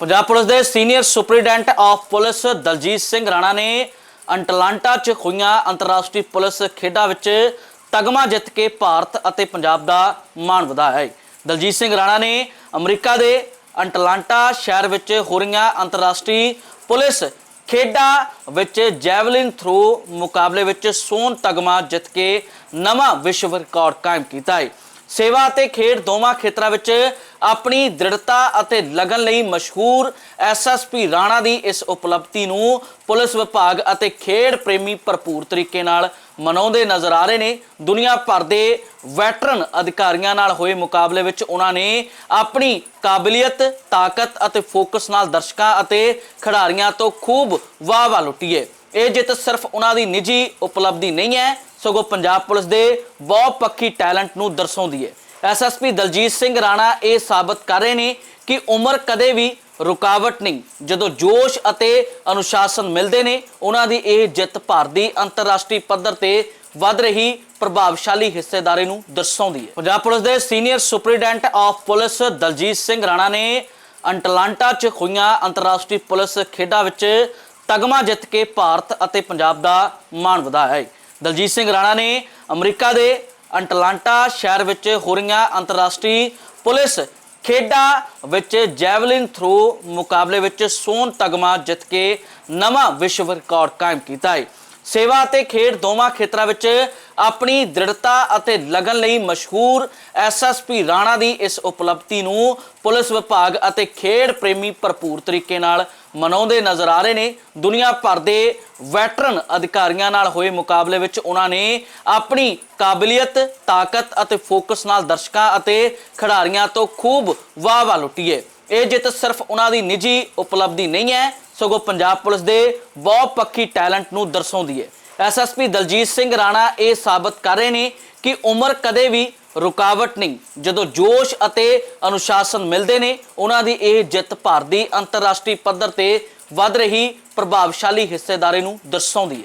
Punjab police ਦੇ senior superintendent of police Daljit Singh Rana ਨੇ Atlanta 'ਚ ਹੋਈਆਂ ਅੰਤਰਰਾਸ਼ਟਰੀ ਪੁਲਿਸ ਖੇਡਾਂ ਵਿੱਚ ਤਗਮਾ ਜਿੱਤ ਕੇ ਭਾਰਤ ਅਤੇ ਪੰਜਾਬ ਦਾ ਮਾਣ ਵਧਾਇਆ ਹੈ। ਦਲਜੀਤ ਸਿੰਘ ਰਾਣਾ ਨੇ ਅਮਰੀਕਾ ਦੇ ਅੰਟਲਾਂਟਾ ਸ਼ਹਿਰ ਵਿੱਚ ਹੋ ਰਹੀਆਂ ਅੰਤਰਰਾਸ਼ਟਰੀ ਪੁਲਿਸ ਖੇਡਾਂ ਵਿੱਚ ਜੈਵਲਿਨ ਥਰੋ ਮੁਕਾਬਲੇ ਵਿੱਚ ਸੋਨ ਤਗਮਾ ਜਿੱਤ ਕੇ ਨਵਾਂ ਵਿਸ਼ਵ ਰਿਕਾਰਡ ਕਾਇਮ ਕੀਤਾ ਹੈ। ਸੇਵਾ ਅਤੇ ਖੇਡ ਦੋਵਾਂ ਖੇਤਰਾਂ ਵਿੱਚ ਆਪਣੀ ਦ੍ਰਿੜਤਾ ਅਤੇ ਲਗਨ ਲਈ ਮਸ਼ਹੂਰ ਐਸਐਸਪੀ ਰਾਣਾ ਦੀ ਇਸ ਉਪਲਬਧੀ ਨੂੰ ਪੁਲਿਸ ਵਿਭਾਗ ਅਤੇ ਖੇਡ ਪ੍ਰੇਮੀ ਭਰਪੂਰ ਤਰੀਕੇ ਨਾਲ ਮਨਾਉਂਦੇ ਨਜ਼ਰ ਆ ਰਹੇ ਨੇ। ਦੁਨੀਆ ਭਰ ਦੇ ਵੈਟਰਨ ਅਧਿਕਾਰੀਆਂ ਨਾਲ ਹੋਏ ਮੁਕਾਬਲੇ ਵਿੱਚ ਉਹਨਾਂ ਨੇ ਆਪਣੀ ਕਾਬਲੀਅਤ, ਤਾਕਤ ਅਤੇ ਫੋਕਸ ਨਾਲ ਦਰਸ਼ਕਾਂ ਅਤੇ ਖਿਡਾਰੀਆਂ ਤੋਂ ਖੂਬ ਵਾਹ-ਵਾਹ ਲੁੱਟੀ ਹੈ ਇਹ ਜਿੱਤ ਸਿਰਫ ਉਹਨਾਂ ਦੀ ਨਿੱਜੀ ਉਪਲਬਧੀ ਨਹੀਂ ਹੈ, ਸਗੋਂ ਪੰਜਾਬ ਪੁਲਿਸ ਦੇ ਬਹੁ ਪੱਖੀ ਟੈਲੈਂਟ ਨੂੰ ਦਰਸਾਉਂਦੀ ਹੈ। ਐਸਐਸਪੀ ਦਲਜੀਤ ਸਿੰਘ ਰਾਣਾ ਇਹ ਸਾਬਤ ਕਰ ਰਹੇ ਨੇ ਕਿ ਉਮਰ ਕਦੇ ਵੀ ਰੁਕਾਵਟ ਨਹੀਂ। ਜਦੋਂ ਜੋਸ਼ ਅਤੇ ਅਨੁਸ਼ਾਸਨ ਮਿਲਦੇ ਨੇ, ਉਹਨਾਂ ਦੀ ਇਹ ਜਿੱਤ ਭਾਰਤ ਦੀ ਅੰਤਰਰਾਸ਼ਟਰੀ ਪੱਧਰ ਤੇ ਵੱਧ ਰਹੀ ਪ੍ਰਭਾਵਸ਼ਾਲੀ ਹਿੱਸੇਦਾਰੀ ਨੂੰ ਦਰਸਾਉਂਦੀ ਹੈ। ਪੰਜਾਬ ਪੁਲਿਸ ਦੇ senior superintendent of police Daljit Singh Rana ਨੇ ਅੰਟਲਾਂਟਾ 'ਚ ਹੋਈਆਂ ਅੰਤਰਰਾਸ਼ਟਰੀ ਪੁਲਿਸ ਖੇਡਾਂ ਵਿੱਚ ਤਗਮਾ ਜਿੱਤ ਕੇ ਭਾਰਤ ਅਤੇ ਪੰਜਾਬ ਦਾ ਮਾਣ ਵਧਾਇਆ ਹੈ। ਦਲਜੀਤ ਸਿੰਘ ਰਾਣਾ ਨੇ ਅਮਰੀਕਾ ਦੇ ਅੰਟਲਾਂਟਾ ਸ਼ਹਿਰ ਵਿੱਚ ਹੋ ਰਹੀਆਂ ਅੰਤਰਰਾਸ਼ਟਰੀ ਪੁਲਿਸ ਖੇਡਾਂ ਵਿੱਚ ਜੈਵਲਿਨ ਥਰੋ ਮੁਕਾਬਲੇ ਵਿੱਚ ਸੋਨ ਤਗਮਾ ਜਿੱਤ ਕੇ ਨਵਾਂ ਵਿਸ਼ਵ ਰਿਕਾਰਡ ਕਾਇਮ ਕੀਤਾ ਹੈ। ਸੇਵਾ ਅਤੇ ਖੇਡ ਦੋਵਾਂ ਖੇਤਰਾਂ ਵਿੱਚ ਆਪਣੀ ਦ੍ਰਿੜਤਾ ਅਤੇ ਲਗਨ ਲਈ ਮਸ਼ਹੂਰ ਐਸਐਸਪੀ ਰਾਣਾ ਦੀ ਇਸ ਉਪਲਬਧੀ ਨੂੰ ਪੁਲਿਸ ਵਿਭਾਗ ਅਤੇ ਖੇਡ ਪ੍ਰੇਮੀ ਭਰਪੂਰ ਤਰੀਕੇ ਨਾਲ ਮਨਾਉਂਦੇ ਨਜ਼ਰ ਆ ਰਹੇ ਨੇ। ਦੁਨੀਆ ਭਰ ਦੇ ਵੈਟਰਨ ਅਧਿਕਾਰੀਆਂ ਨਾਲ ਹੋਏ ਮੁਕਾਬਲੇ ਵਿੱਚ ਉਹਨਾਂ ਨੇ ਆਪਣੀ ਕਾਬਲੀਅਤ, ਤਾਕਤ ਅਤੇ ਫੋਕਸ ਨਾਲ ਦਰਸ਼ਕਾਂ ਅਤੇ ਖਿਡਾਰੀਆਂ ਤੋਂ ਖੂਬ ਵਾਹ-ਵਾਹ ਲੁੱਟੀ ਹੈ ਇਹ ਜਿੱਤ ਸਿਰਫ ਉਹਨਾਂ ਦੀ ਨਿੱਜੀ ਉਪਲਬਧੀ ਨਹੀਂ ਹੈ, ਸਗੋਂ ਪੰਜਾਬ ਪੁਲਿਸ ਦੇ ਬਹੁ ਪੱਖੀ ਟੈਲੈਂਟ ਨੂੰ ਦਰਸਾਉਂਦੀ ਹੈ। ਐਸਐਸਪੀ ਦਲਜੀਤ ਸਿੰਘ ਰਾਣਾ ਇਹ ਸਾਬਤ ਕਰ ਰਹੇ ਨੇ ਕਿ ਉਮਰ ਕਦੇ ਵੀ ਰੁਕਾਵਟ ਨਹੀਂ। ਜਦੋਂ ਜੋਸ਼ ਅਤੇ ਅਨੁਸ਼ਾਸਨ ਮਿਲਦੇ ਨੇ, ਉਹਨਾਂ ਦੀ ਇਹ ਜਿੱਤ ਭਾਰਤ ਦੀ ਅੰਤਰਰਾਸ਼ਟਰੀ ਪੱਧਰ ਤੇ ਵੱਧ ਰਹੀ ਪ੍ਰਭਾਵਸ਼ਾਲੀ ਹਿੱਸੇਦਾਰੀ ਨੂੰ ਦਰਸਾਉਂਦੀ ਹੈ।